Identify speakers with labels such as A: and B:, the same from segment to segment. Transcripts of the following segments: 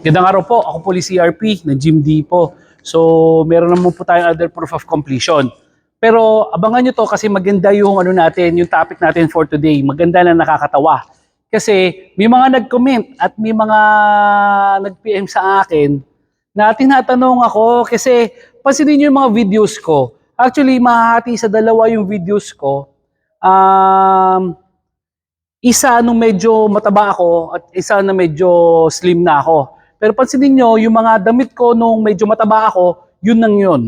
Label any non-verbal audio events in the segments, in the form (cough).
A: Gandang araw po, ako po li CRP ng Jim D po. So, meron naman po tayong other proof of completion. Pero abangan nyo to kasi maganda yung ano natin, yung topic natin for today. Maganda na nakakatawa. Kasi may mga nag-comment at may mga nag-PM sa akin na tinatanong ako kasi pansinin nyo yung mga videos ko. Actually, mahahati sa dalawa yung videos ko. Um, isa nung medyo mataba ako at isa na medyo slim na ako. Pero pansinin nyo, yung mga damit ko nung medyo mataba ako, yun nang yun.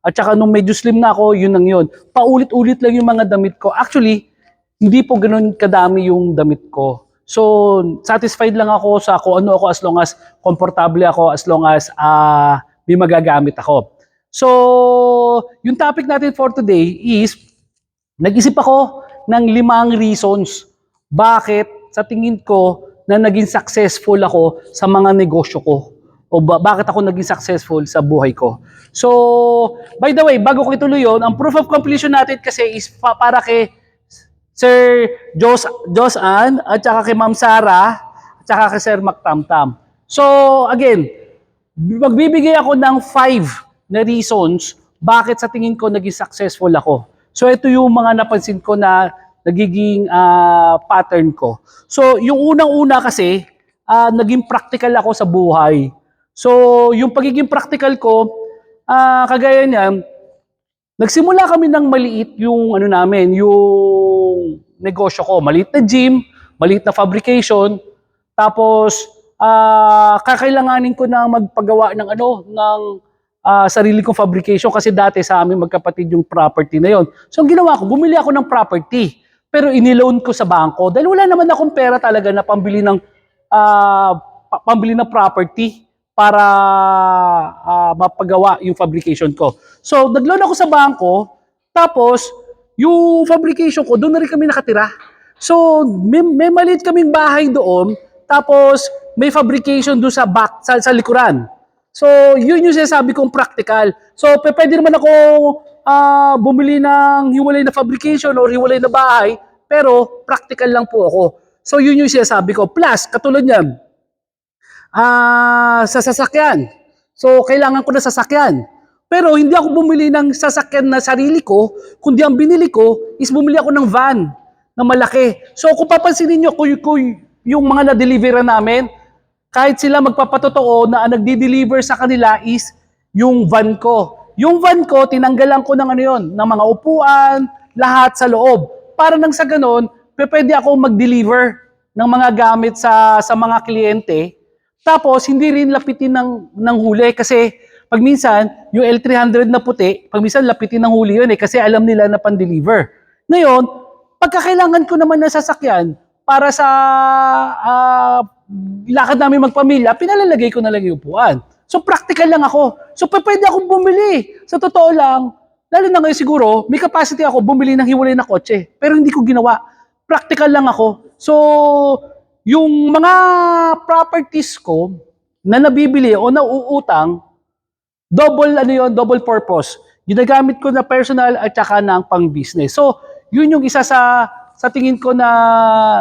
A: At saka nung medyo slim na ako, yun nang yun. Paulit-ulit lang yung mga damit ko. Actually, hindi po ganun kadami yung damit ko. So, satisfied lang ako sa kung ano ako as long as komportable ako, as long as ah, may magagamit ako. So, yung topic natin for today is, nag-isip ako ng limang reasons bakit sa tingin ko na naging successful ako sa mga negosyo ko o ba- bakit ako naging successful sa buhay ko. So, by the way, bago ko ituloy yun, ang proof of completion natin kasi is pa- para kay Sir Jos, Jos Ann at saka kay Ma'am Sara at saka kay Sir Mactamtam. So, again, magbibigay ako ng five na reasons bakit sa tingin ko naging successful ako. So, ito yung mga napansin ko na nagiging ah, pattern ko. So, yung unang-una kasi, ah, naging practical ako sa buhay. So, yung pagiging practical ko, ah, kagaya niyan, nagsimula kami ng maliit yung ano namin, yung negosyo ko. Maliit na gym, maliit na fabrication. Tapos, ah, kakailanganin ko na magpagawa ng ano, ng ah, sarili kong fabrication kasi dati sa amin magkapatid yung property na yon. So, ang ginawa ko, bumili ako ng property. Pero iniloan ko sa bangko dahil wala naman akong pera talaga na pambili ng pa- pambili ng property para ah, mapagawa yung fabrication ko. So, nagloan ako sa bangko, tapos yung fabrication ko, doon na rin kami nakatira. So, may, may maliit kaming bahay doon, tapos may fabrication doon sa back, sa, sa likuran. So, yun yung sinasabi kong practical. So, pwede naman ako ah, bumili ng hiwalay na fabrication or hiwalay na bahay, pero practical lang po ako. So, yun yung sinasabi ko. Plus, katulad niyan, ah, sa sasakyan. So, kailangan ko na sasakyan. Pero hindi ako bumili ng sasakyan na sarili ko, kundi ang binili ko is bumili ako ng van na malaki. So, kung papansinin kung, kung yung mga na-deliveran namin, kahit sila magpapatotoo na ang nagdi-deliver sa kanila is yung van ko. Yung van ko, tinanggalan ko ng ano yun, ng mga upuan, lahat sa loob. Para nang sa ganun, pwede ako mag-deliver ng mga gamit sa, sa mga kliyente. Tapos, hindi rin lapitin ng, ng huli kasi pag minsan, yung L300 na puti, pag minsan lapitin ng huli yun eh kasi alam nila na pan-deliver. Ngayon, pagkakailangan ko naman ng sasakyan para sa ah, lakad namin magpamilya, pinalalagay ko na lang yung upuan. So practical lang ako. So pwede akong bumili. Sa totoo lang, lalo na ngayon siguro, may capacity ako bumili ng hiwalay na kotse. Pero hindi ko ginawa. Practical lang ako. So, yung mga properties ko na nabibili o nauutang, double ano yon, double purpose. Ginagamit ko na personal at saka ng pang-business. So, yun yung isa sa sa tingin ko na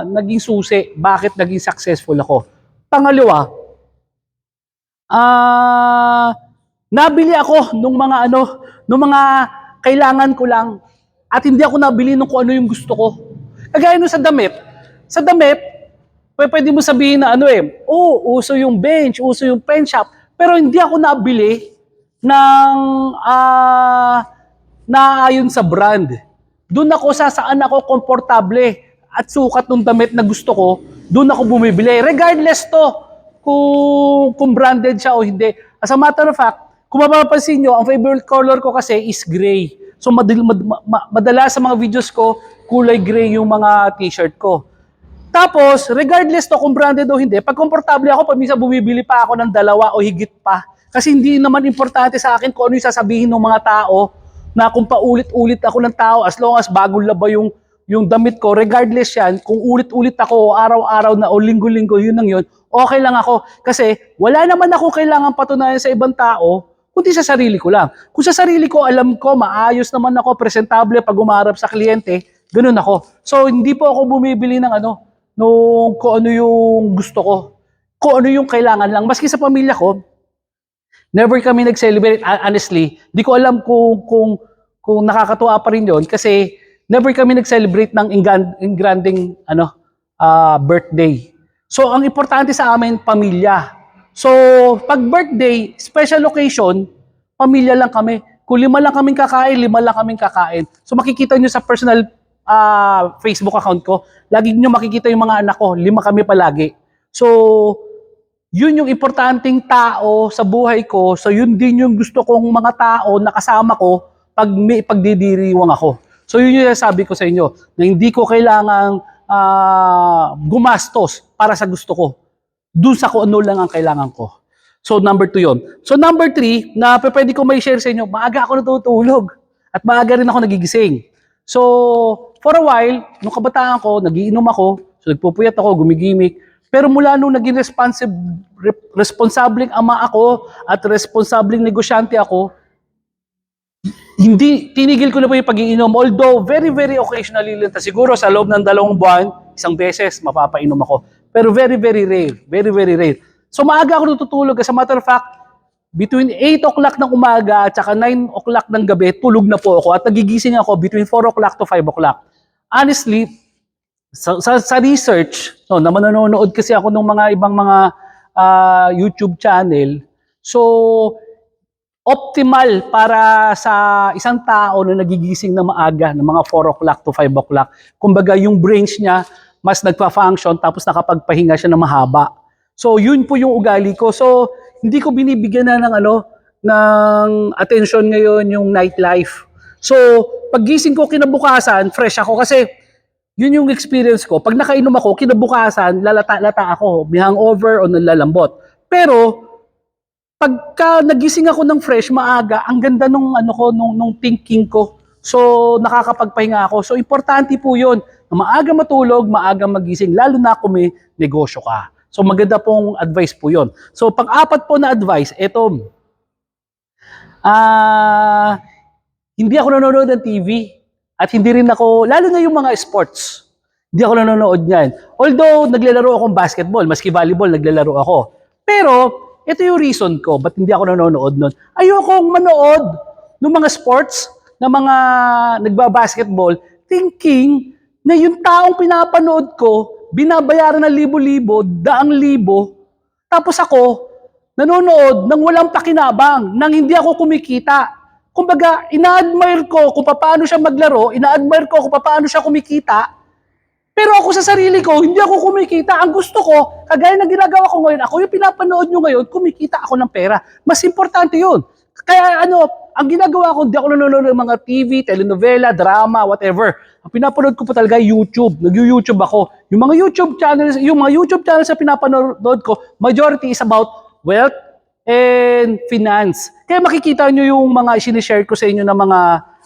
A: naging susi bakit naging successful ako. Pangalawa, ah nabili ako nung mga ano, nung mga kailangan ko lang at hindi ako nabili nung kung ano yung gusto ko. Kagaya nung sa damit. Sa damit, pwede, mo sabihin na ano eh, oh, uso yung bench, uso yung pen shop, pero hindi ako nabili ng ah naayon sa brand. Doon ako sa saan ako komportable at sukat ng damit na gusto ko, doon ako bumibili. Regardless to kung, kung branded siya o hindi. As a matter of fact, kung mapapansin nyo, ang favorite color ko kasi is gray. So madal, mad, ma- madalas sa mga videos ko, kulay gray yung mga t-shirt ko. Tapos, regardless to kung branded o hindi, pag komportable ako, pag minsan bumibili pa ako ng dalawa o higit pa. Kasi hindi naman importante sa akin kung ano yung sasabihin ng mga tao na kung paulit-ulit ako ng tao as long as bagong laba yung yung damit ko, regardless yan, kung ulit-ulit ako araw-araw na o linggo-linggo, yun lang yun, okay lang ako. Kasi wala naman ako kailangan patunayan sa ibang tao, kundi sa sarili ko lang. Kung sa sarili ko, alam ko, maayos naman ako, presentable pag umarap sa kliyente, ganun ako. So, hindi po ako bumibili ng ano, nung kung ano yung gusto ko. Kung ano yung kailangan lang. Maski sa pamilya ko, never kami nag-celebrate. Honestly, di ko alam kung, kung, kung nakakatuwa pa rin yon kasi never kami nag-celebrate ng ingran- ingranding ano, ah, birthday. So, ang importante sa amin, pamilya. So, pag birthday, special occasion, pamilya lang kami. Kung lima lang kaming kakain, lima lang kaming kakain. So, makikita nyo sa personal ah, Facebook account ko, lagi nyo makikita yung mga anak ko, lima kami palagi. So, yun yung importanteng tao sa buhay ko. So, yun din yung gusto kong mga tao na kasama ko pag may pagdidiriwang ako. So, yun yung sabi ko sa inyo, na hindi ko kailangang ah, gumastos para sa gusto ko. Doon sa kung ano lang ang kailangan ko. So, number two yun. So, number three, na pwede ko may share sa inyo, maaga ako natutulog. At maaga rin ako nagigising. So, for a while, nung kabataan ko, nagiinom ako, so nagpupuyat ako, gumigimik. Pero mula nung naging responsive, re- responsableng ama ako at responsableng negosyante ako, hindi, tinigil ko na po yung pag-iinom. Although, very, very occasionally lang. Siguro sa loob ng dalawang buwan, isang beses, mapapainom ako. Pero very, very rare. Very, very rare. So, maaga ako natutulog. As a matter of fact, between 8 o'clock ng umaga at saka 9 o'clock ng gabi, tulog na po ako. At nagigising ako between 4 o'clock to 5 o'clock. Honestly, sa, sa, sa research, no, na manonood kasi ako ng mga ibang mga ah, YouTube channel. So, optimal para sa isang tao na nagigising na maaga, ng mga 4 o'clock to 5 o'clock. Kumbaga, yung brains niya, mas nagpa-function, tapos nakapagpahinga siya na mahaba. So, yun po yung ugali ko. So, hindi ko binibigyan na ng ano, ng attention ngayon yung nightlife. So, paggising ko kinabukasan, fresh ako kasi yun yung experience ko. Pag nakainom ako, kinabukasan, lalata-lata ako, may hangover o nalalambot. Pero, pagka nagising ako ng fresh, maaga, ang ganda nung, ano ko, nung, nung thinking ko. So, nakakapagpahinga ako. So, importante po. Na maaga matulog, maaga magising, lalo na kung may negosyo ka. So, maganda pong advice po yun. So, pang-apat po na advice, eto, ah, hindi ako nanonood ng TV at hindi rin ako, lalo na yung mga sports. Hindi ako nanonood niyan. Although, naglalaro akong basketball, maski volleyball, naglalaro ako. Pero, ito yung reason ko, ba't hindi ako nanonood nun? Ayokong manood ng mga sports, ng mga nagbabasketball, thinking na yung taong pinapanood ko, binabayaran ng libo-libo, daang libo, tapos ako, nanonood ng walang pakinabang, nang hindi ako kumikita. Kumbaga, ina-admire ko kung paano siya maglaro, ina-admire ko kung paano siya kumikita, pero ako sa sarili ko, hindi ako kumikita. Ang gusto ko, kagaya na ginagawa ko ngayon, ako yung pinapanood nyo ngayon, kumikita ako ng pera. Mas importante yun. Kaya ano, ang ginagawa ko, hindi ako nanonood ng mga TV, telenovela, drama, whatever. Ang pinapanood ko po talaga YouTube. Nag-YouTube ako. Yung mga YouTube channels, yung mga YouTube channels na pinapanood ko, majority is about wealth and finance. Kaya makikita nyo yung mga sinishare ko sa inyo ng mga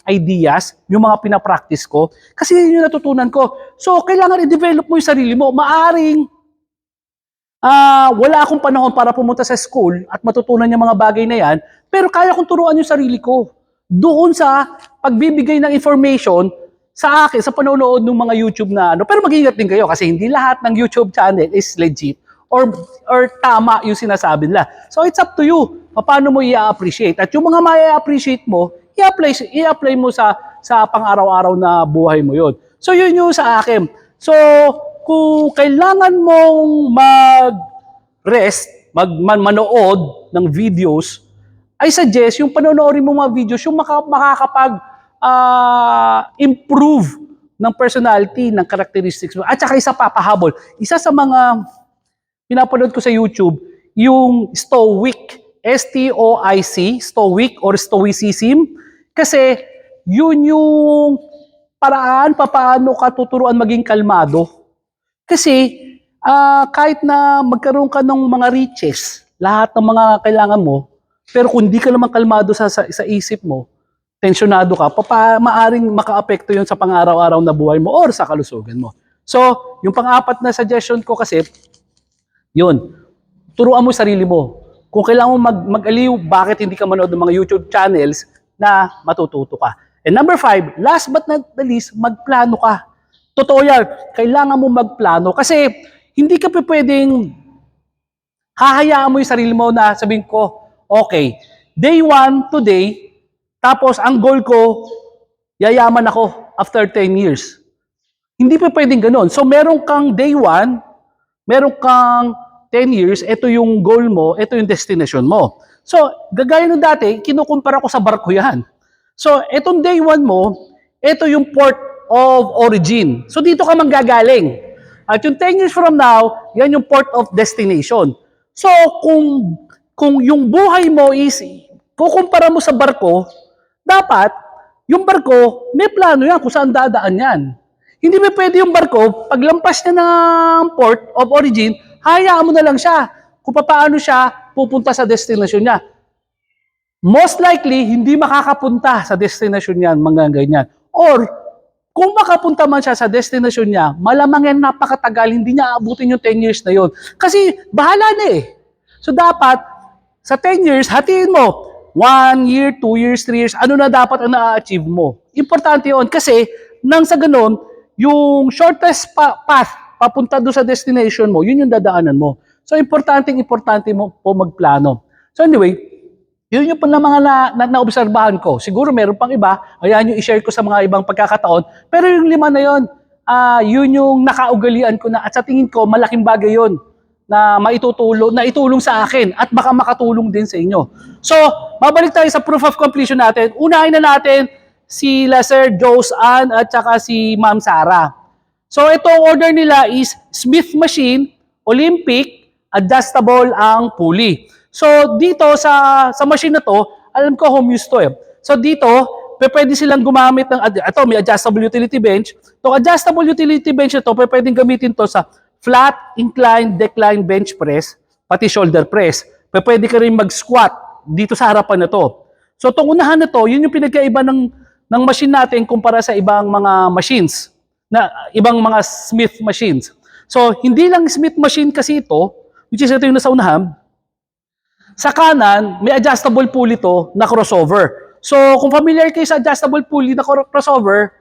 A: ideas, yung mga pinapractice ko, kasi yun yung natutunan ko. So, kailangan i-develop mo yung sarili mo. Maaring ah wala akong panahon para pumunta sa school at matutunan yung mga bagay na yan, pero kaya kong turuan yung sarili ko. Doon sa pagbibigay ng information sa akin, sa panonood ng mga YouTube na ano. Pero mag-ingat din kayo kasi hindi lahat ng YouTube channel is legit or or tama yung sinasabi nila. So it's up to you. Paano mo i-appreciate? At yung mga ma-appreciate mo, i-apply, i-apply mo sa sa pang-araw-araw na buhay mo yon. So yun yung sa akin. So kung kailangan mong mag-rest, mag man- manood ng videos, I suggest yung panonoorin mo mga videos, yung maka, makakapag ah, ng personality, ng characteristics mo. At saka isa pa, pahabol. Isa sa mga pinapanood ko sa YouTube, yung Stoic, S-T-O-I-C, Stoic or Stoicism. Kasi yun yung paraan paano ka tuturuan maging kalmado. Kasi ah, kahit na magkaroon ka ng mga riches, lahat ng mga kailangan mo, pero kung di ka naman kalmado sa, sa, sa isip mo, tensyonado ka, papa, maaring makaapekto yun sa pang-araw-araw na buhay mo or sa kalusugan mo. So, yung pang-apat na suggestion ko kasi, yun, turuan mo sarili mo. Kung kailangan mo mag, mag-aliw, bakit hindi ka manood ng mga YouTube channels na matututo ka. And number five, last but not the least, magplano ka. Totoo yan. Kailangan mo magplano kasi hindi ka pwedeng hahayaan mo yung sarili mo na sabihin ko, okay, day one today, tapos ang goal ko, yayaman ako after 10 years. Hindi pa pwedeng ganun. So meron kang day one, meron kang 10 years, ito yung goal mo, ito yung destination mo. So, gagaya nung dati, kinukumpara ko sa barko yan. So, itong day one mo, ito yung port of origin. So, dito ka manggagaling. At yung 10 years from now, yan yung port of destination. So, kung kung yung buhay mo is kukumpara mo sa barko, dapat yung barko, may plano yan kung saan dadaan yan. Hindi ba pwede yung barko, paglampas niya ng port of origin, hayaan mo na lang siya kung paano siya pupunta sa destination niya. Most likely, hindi makakapunta sa destination niyan, mga ganyan. Or, kung makapunta man siya sa destination niya, malamang yan napakatagal, hindi niya abutin yung 10 years na yon. Kasi, bahala na eh. So, dapat, sa 10 years, hatiin mo. 1 year, 2 years, 3 years, ano na dapat ang na-achieve mo. Importante yon kasi, nang sa ganun, yung shortest pa- path papunta doon sa destination mo, yun yung dadaanan mo. So, importanteng importante mo po magplano. So, anyway, yun yung pala mga na, na, naobserbahan ko. Siguro meron pang iba, ayan yung i-share ko sa mga ibang pagkakataon. Pero yung lima na yun, ah yun yung nakaugalian ko na at sa tingin ko, malaking bagay yun na maitutulong, na itulong sa akin at baka makatulong din sa inyo. So, mabalik tayo sa proof of completion natin. Unahin na natin si Sir Jose Ann at saka si Ma'am Sarah. So, itong order nila is Smith machine, Olympic, adjustable ang pulley. So, dito sa sa machine na to, alam ko home use to eh. So, dito, pwede silang gumamit ng, ito, may adjustable utility bench. Itong adjustable utility bench na to, pe- pwedeng gamitin to sa flat, incline, decline bench press, pati shoulder press. Pwede ka rin mag-squat dito sa harapan na to. So, itong unahan na to, yun yung pinagkaiba ng, ng machine natin kumpara sa ibang mga machines na ibang mga Smith machines. So, hindi lang Smith machine kasi ito, which is ito yung nasa unahan. Sa kanan, may adjustable pulley to na crossover. So, kung familiar kayo sa adjustable pulley na cro- crossover,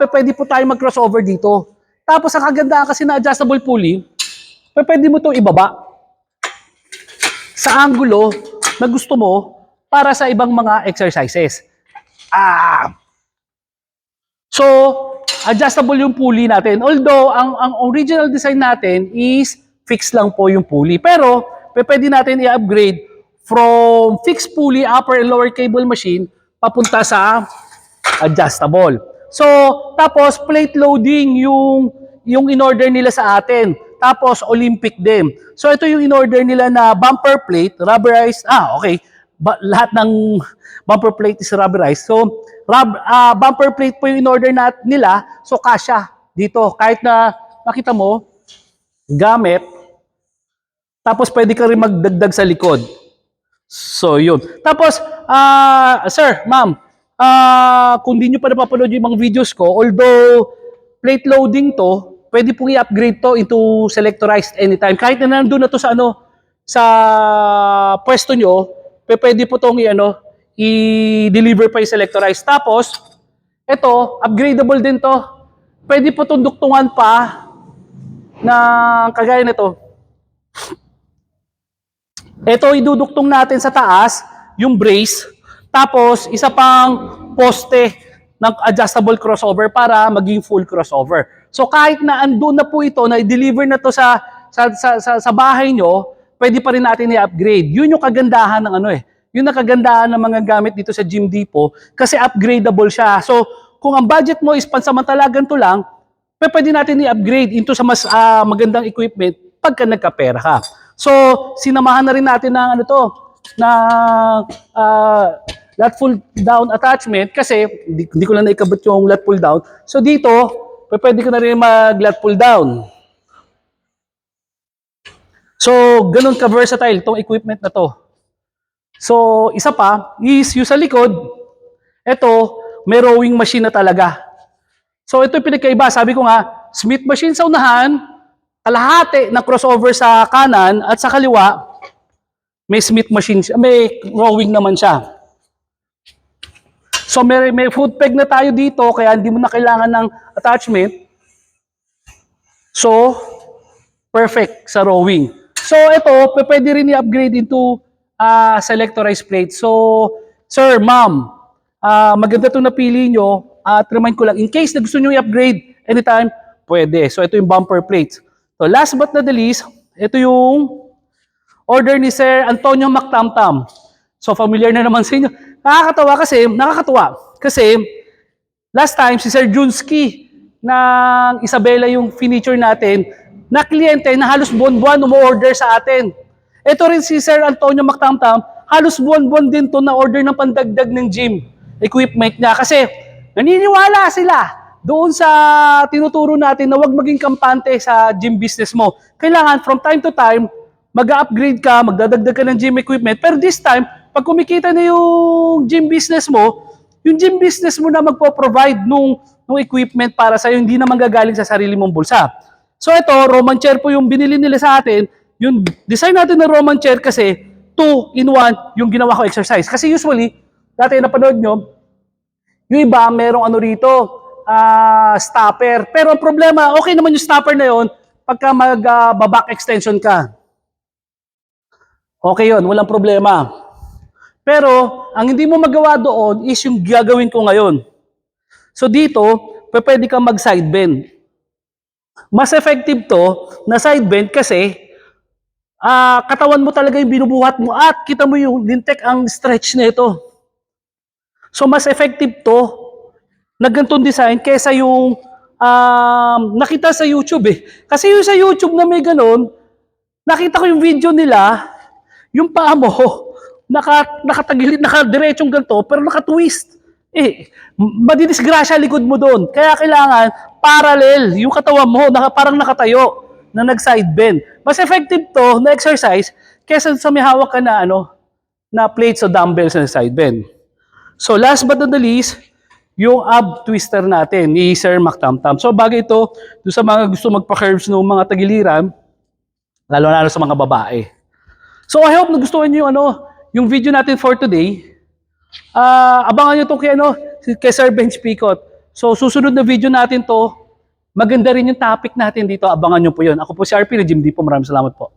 A: pe- pwede po tayo mag-crossover dito. Tapos, ang kagandahan kasi na adjustable pulley, pe- pwede mo itong ibaba sa angulo na gusto mo para sa ibang mga exercises. Ah, So, adjustable yung pulley natin. Although, ang, ang original design natin is fixed lang po yung pulley. Pero, pe- pwede natin i-upgrade from fixed pulley, upper and lower cable machine, papunta sa adjustable. So, tapos plate loading yung yung in-order nila sa atin. Tapos Olympic din. So ito yung in-order nila na bumper plate, rubberized. Ah, okay. Ba- lahat ng (laughs) bumper plate is rubberized. So, rub, ah, bumper plate po yung in-order nila. So, kasya dito. Kahit na makita mo, gamit, tapos pwede ka rin magdagdag sa likod. So, yun. Tapos, ah, sir, ma'am, ah, kung di nyo pa napapanood yung mga videos ko, although plate loading to, pwede pong i-upgrade to into selectorized anytime. Kahit na nandun na to sa ano, sa pwesto nyo, pwede po tong i-ano, i-deliver pa yung selectorized. Tapos, ito, upgradable din to. Pwede po itong duktungan pa na kagaya nito. Ito iduduktong natin sa taas, yung brace, tapos isa pang poste ng adjustable crossover para maging full crossover. So kahit na andun na po ito, na i-deliver na to sa, sa, sa, sa, sa bahay nyo, pwede pa rin natin i-upgrade. Yun yung kagandahan ng ano eh. Yun ang kagandahan ng mga gamit dito sa Gym Depot kasi upgradable siya. So kung ang budget mo is pansamantala ganito lang, pwede natin i-upgrade into sa mas ah, magandang equipment pagka nagkapera ka. So, sinamahan na rin natin ng ano to, na ah, lat pull down attachment kasi hindi, hindi ko lang naikabot yung lat pull down. So dito, pwede ko na rin mag lat pull down. So, ganun ka-versatile itong equipment na to. So, isa pa is yung sa likod, ito, may rowing machine na talaga. So ito yung pinagkaiba. Sabi ko nga, Smith machine sa unahan, kalahati na crossover sa kanan at sa kaliwa, may Smith machine, may rowing naman siya. So may, may foot peg na tayo dito, kaya hindi mo na kailangan ng attachment. So, perfect sa rowing. So, ito, pwede rin i-upgrade into uh, selectorized plate. So, sir, ma'am, ah, maganda itong napili nyo. At remind ko lang, in case na gusto nyo i-upgrade anytime, pwede. So, ito yung bumper plates. So, last but not the least, ito yung order ni Sir Antonio Mactamtam. So, familiar na naman sa inyo. Nakakatawa kasi, nakakatawa. Kasi, last time, si Sir Junski ng Isabela yung furniture natin, na kliyente na halos buwan-buwan umu-order sa atin. Ito rin si Sir Antonio Mactamtam, halos buwan-buwan din to na order ng pandagdag ng gym equipment niya. Kasi naniniwala sila doon sa tinuturo natin na huwag maging kampante sa gym business mo. Kailangan from time to time, mag-upgrade ka, magdadagdag ka ng gym equipment. Pero this time, pag kumikita na yung gym business mo, yung gym business mo na magpo-provide nung, nung equipment para sa'yo, hindi na manggagaling sa sarili mong bulsa. So ito, Roman chair po yung binili nila sa atin. Yung design natin ng Roman chair kasi, two in one yung ginawa ko exercise. Kasi usually, dati napanood nyo, yung iba, merong ano rito, ah, stopper. Pero ang problema, okay naman yung stopper na yon pagka mag-back extension ka. Okay yon walang problema. Pero, ang hindi mo magawa doon is yung gagawin ko ngayon. So dito, pwede kang mag-side bend. Mas effective to na side bend kasi ah katawan mo talaga yung binubuhat mo at kita mo yung lintek ang stretch nito. So mas effective to na ganitong design kesa yung um, nakita sa YouTube eh. Kasi yung sa YouTube na may ganun, nakita ko yung video nila, yung paa mo, (laughs) naka, nakatagilid, nakadiretsyong ganito, pero nakatwist. Eh, madidisgrasya likod mo doon. Kaya kailangan parallel yung katawan mo, naka, parang nakatayo na nag-side bend. Mas effective to na exercise kesa sa may hawak ka na ano, na plates o dumbbells na side bend. So last but not the least, yung ab twister natin ni Sir Mactamtam. So bagay ito doon sa mga gusto magpa-curves ng mga tagiliran, lalo na sa mga babae. So I hope nagustuhan niyo yung ano, yung video natin for today. Ah, abangan niyo to kay ano, kay Sir Bench Picot. So susunod na video natin to, maganda rin yung topic natin dito. Abangan niyo po 'yun. Ako po si RP na Jim D po. Maraming salamat po.